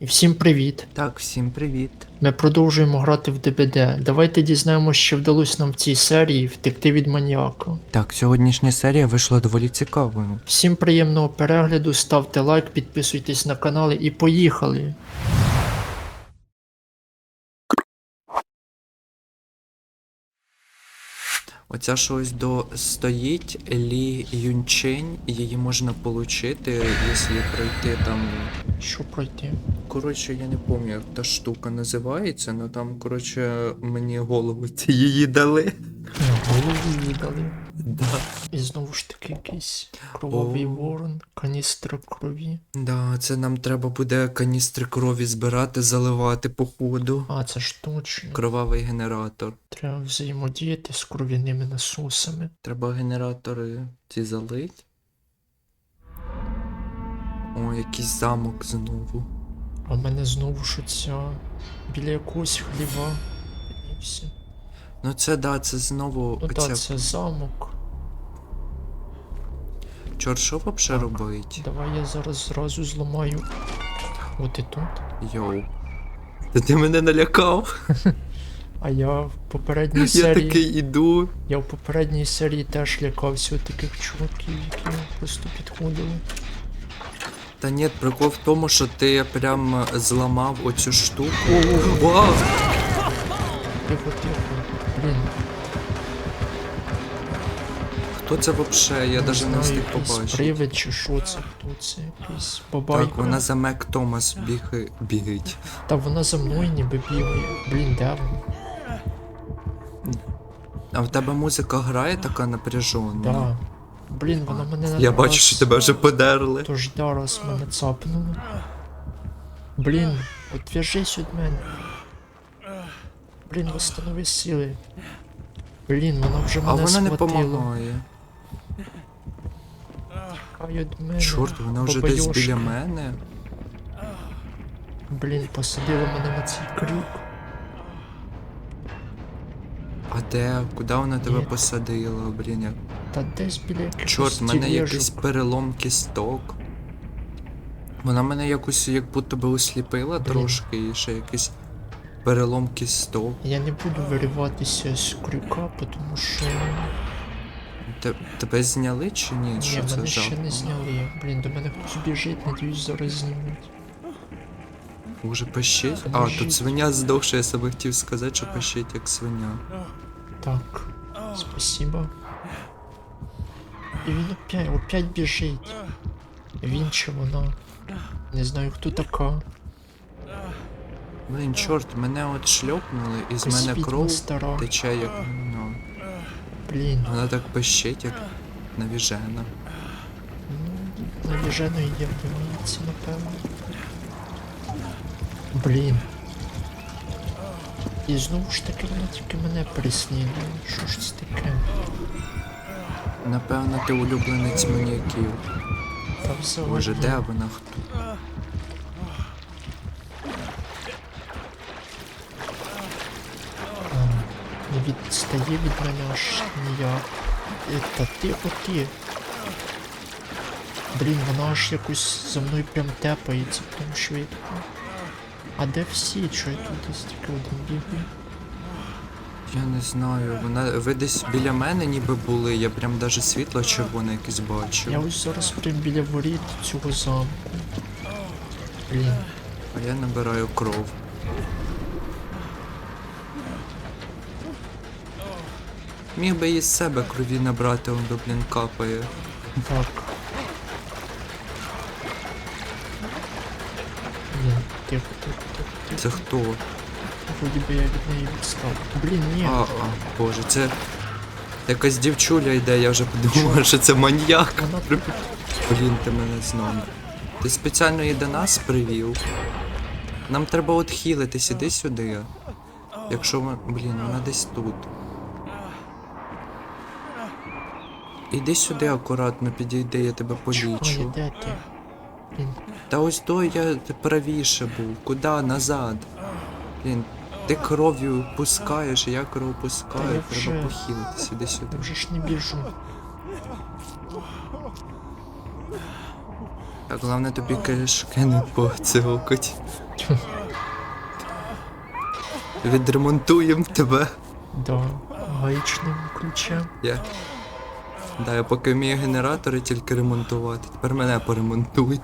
І всім привіт! Так, всім привіт. Ми продовжуємо грати в ДБД. Давайте дізнаємося, що вдалося нам в цій серії втекти від маніаку. Так, сьогоднішня серія вийшла доволі цікавою. Всім приємного перегляду, ставте лайк, підписуйтесь на канали і поїхали! Оця що ось до стоїть Лі Юнчень, її можна отримати, якщо пройти там. Що пройти? Коротше, я не пам'ятаю, як та штука називається, але там, коротше, мені голову ці її дали. Голову віддали. Да. І знову ж таки якийсь кровавий О. ворон, каністра крові. Да, це нам треба буде каністри крові збирати, заливати по ходу. А, це ж точно. Кровавий генератор. Треба взаємодіяти з кров'яними насосами. Треба генератори ці залить. О, якийсь замок знову. А в мене знову що ця біля якогось хліва. І все. Ну це да, це знову Ну так, це замок. Чорт, що вообще робить? Давай я зараз зразу зламаю. От і тут. Йоу. Та ти мене налякав. А я в попередній Я серії. такий іду. Я в попередній серії теж лякався таких чуваків, які просто підходили. Та ні, прикол в тому, що ти прям зламав оцю штуку. Вау! Тихо, тихо. Хто це вообще? Я навіть не встиг побачити. привид чи що це, хто це, якийсь бабайка. Так, вона за Мек Томас біги... бігить. Та вона за мною ніби бігає. Блін, де вона? А в тебе музика грає така напряжена? Да. Блін, вона мене на Я бачу, що тебе вже подерли. Тож да, раз мене цапнуло. Блін, отв'яжись від мене. Блін, восстанови сили. Блін, вона вже мене А вона не схватила. від мене. Чорт, вона вже десь біля мене. Блін, посадила мене на цей крюк. А де? Куди вона тебе Ні. посадила, блін? як- Та десь біля якихось Чорт, в мене тележок. якийсь перелом кісток. Вона мене якось як будто би осліпила трошки і ще якийсь перелом кісток. Я не буду вириватися з крюка, тому що. Те- тебе зняли чи ні? Ні, Що це мене за? ще не зняли. Блін, до мене хтось біжить, надіюсь, зараз знімуть. Уже пищить? А, тут свиня здохша, я себе хотів сказати, що пищить як свиня. Так, спасибо. І він опять, опять біжить. Він чи вона? Не знаю, хто така. Блін, чорт, мене от шльопнули, і з мене кров стара. тече як. Ну, Блін, вона так пищить, як навіжена. ну, навіженої є вбивається, напевно. Блін. І знову ж таки вона тільки мене переслідує. Що ж це таке? Напевно, ти улюбленець взагалі. Боже, де вона хто? А, Не відстає від мене аж ніяк. Та тихо ти. Блін, вона аж якось за мною прям тепається, прям швидко. А де всі? Чого я тут десь тільки один бігаю? Я не знаю, вона. Ви десь біля мене ніби були, я прям даже світло червоне якесь бачив. Я ось зараз прям біля воріт цього замку. Блін, А я набираю кров. Міг би із себе крові набрати, он би, блін, капає. так. Блін, тихо, тихо, тихо, тихо. Це хто? Вроді би я від неї відстав. Блін, ні. А, а, боже, це. Якась дівчуля йде, я вже подумав, що це маньяк. Вона Блін, ти мене знову. Ти спеціально її до нас привів. Нам треба от хілитись, іди сюди. Якщо ми. Блін, вона десь тут. Іди сюди акуратно, підійди, я тебе полічу. де ти? Блін, Та ось то я правіше був. Куди? Назад. Блін, ти кров'ю пускаєш, я кров Та пускаю, я треба вже- похилитись, іди сюди. я вже ж не біжу. Так, головне тобі кишки не поцілкать. Відремонтуємо тебе. Да, гаечним ключем. Я. Да, я поки вмію генератори тільки ремонтувати. Тепер мене поремонтуй.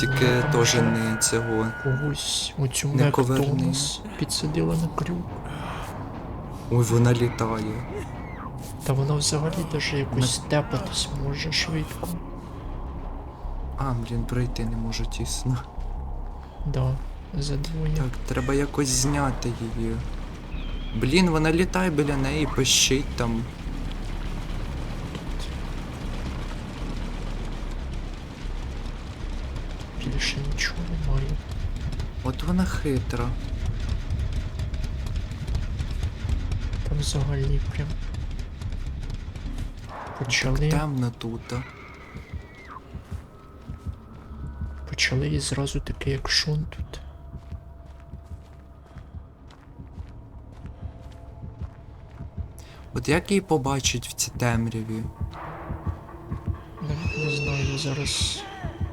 Тільки теж не цього. Когось оцю Не Мек коверни. Підсадила на крюк. Ой, вона літає. Та вона взагалі даже якось тепатись може швидко. А, блін, пройти не можу тісно. Да, задвоє. Так, треба якось зняти її. Блін, вона літає біля неї, пищить там. От вона хитра. Там взагалі прям. Почали, Темно тут. почали і зразу таке, як шун тут. От як її побачить в цій темряві? Навіть не знаю, зараз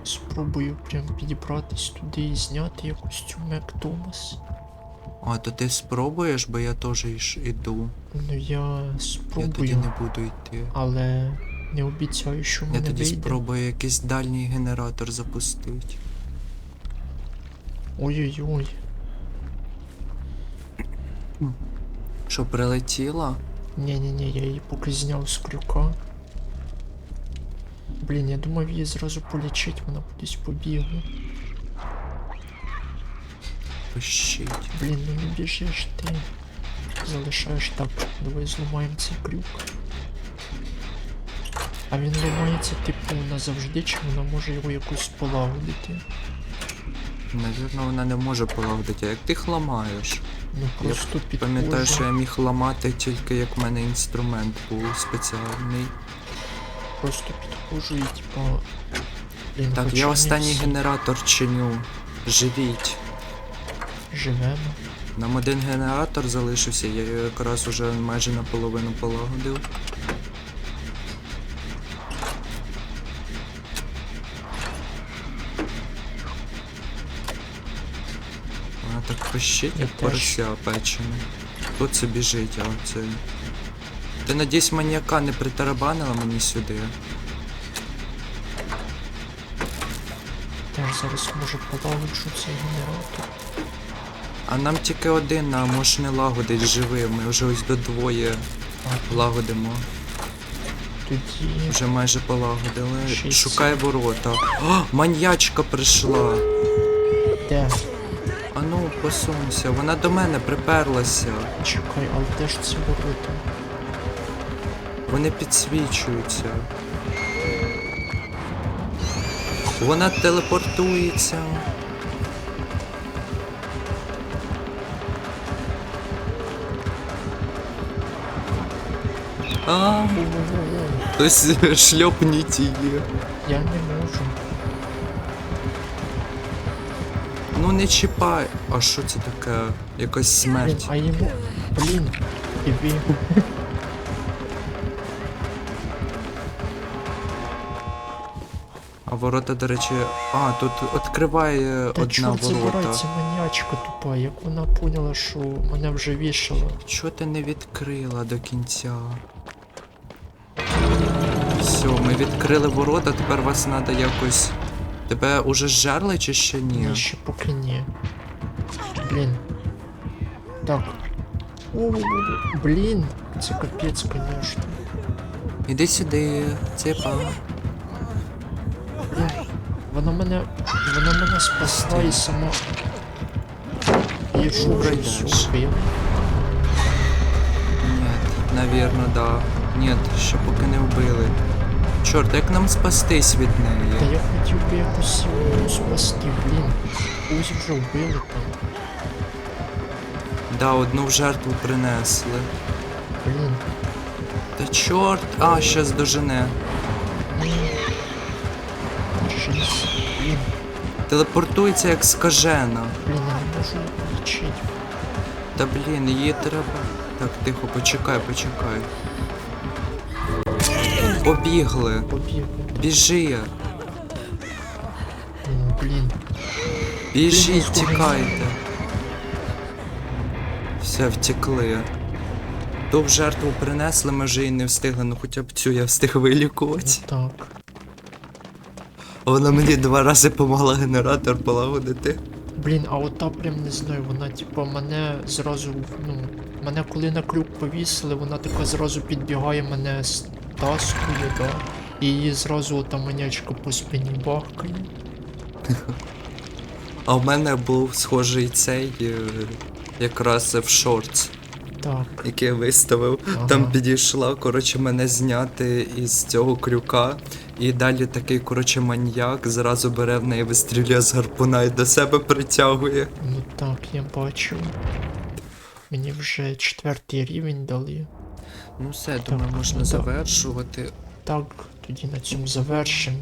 спробую прям підібратись туди і зняти якусь цю Мек Томас. А, то ти спробуєш, бо я теж іду. Ну я спробую. Я тоді не буду йти. але не обіцяю, що в Я тоді вийде. спробую якийсь дальній генератор запустити. Ой-ой-ой. Що, прилетіла? Ні-ні-ні, я її поки зняв з крюка. Блін, я думав її зразу полічить, вона кудись побігла. Пищить. Блін, ну не біжиш ти. Залишаєш так. Давай зламаємо цей крюк. А він ламається, типу, назавжди, чи вона може його якось полагодити? Навірно, вона не може полагодити, а як ти їх ламаєш? Ну просто підходжу. Пам'ятаю, що я міг ламати тільки як в мене інструмент був спеціальний. Просто підходжу і типа. Блін, Так, я останній генератор чиню. Живіть. Живемо. Нам один генератор залишився, я його якраз уже майже наполовину полагодив. Вона так пищить, Я як теж. порося печене. Тут це біжить, а це. Ти надіюсь маніяка не притарабанила мені сюди. Теж зараз може полагоджу цей генератор. А нам тільки один, а може не лагодить живий, ми вже ось до двоє лагодимо. тоді. Вже майже полагодили. Шість. Шукай ворота. О, маньячка прийшла. Де? А ну, посунься, вона до мене приперлася. Чекай, але де ж ці ворота? Вони підсвічуються. Вона телепортується. А, хтось шльопніть її. Я не можу. Ну не чіпай. А що це таке? Якась смерть. а йому. Блін, тобі. Ворота, до речі. А, тут відкриває Та одна чорт забирай, ворота. ця маньячка тупа, як вона поняла, що мене вже вішала. Чого ти не відкрила до кінця? Все, ми відкрили ворота, тепер вас треба якось. Тебе уже зжерли чи ще ні? Ні, ще поки ні. Блін. Так. О, блін, це капець, конечно. Іди сюди, цепа. Вона мене. Вона мене спасла і сама. І що вже Пройдеш. все вбив. Ні, навірно, да. Ні, ще поки не вбили. Чорт, як нам спастись від Та я хотів би якусь його спасти, блін. Ось вже вбили там. Да, одну в жертву принесли. Блін. Та чорт, а, щас дожене. Телепортується як скажена. блін, я не можу лічити. Та блін, її треба. Так, тихо, почекай, почекай. Побігли. Побігли. Біжи. М, Блін. Біжіть, Блін, тікайте. Все, втекли. Ту в жертву принесли, ми вже і не встигли, ну хоча б цю я встиг вилікувати. Ну так. Вона мені два рази помогла генератор полагодити. Блін, а ота прям не знаю, вона типу мене зразу, ну, мене коли на крюк повісили, вона така зразу підбігає, мене стаскує, да. І її зразу ота манячка по спині бахкає. А в мене був схожий цей е, якраз в шортс, Так. який я виставив. Ага. Там підійшла, коротше, мене зняти із цього крюка. І далі такий, коротше, маньяк зразу бере в неї, вистрілює з гарпуна і до себе притягує. Ну так, я бачу. Мені вже четвертий рівень дали. Ну все, думаю, можна завершувати. Так, тоді на цьому завершимо.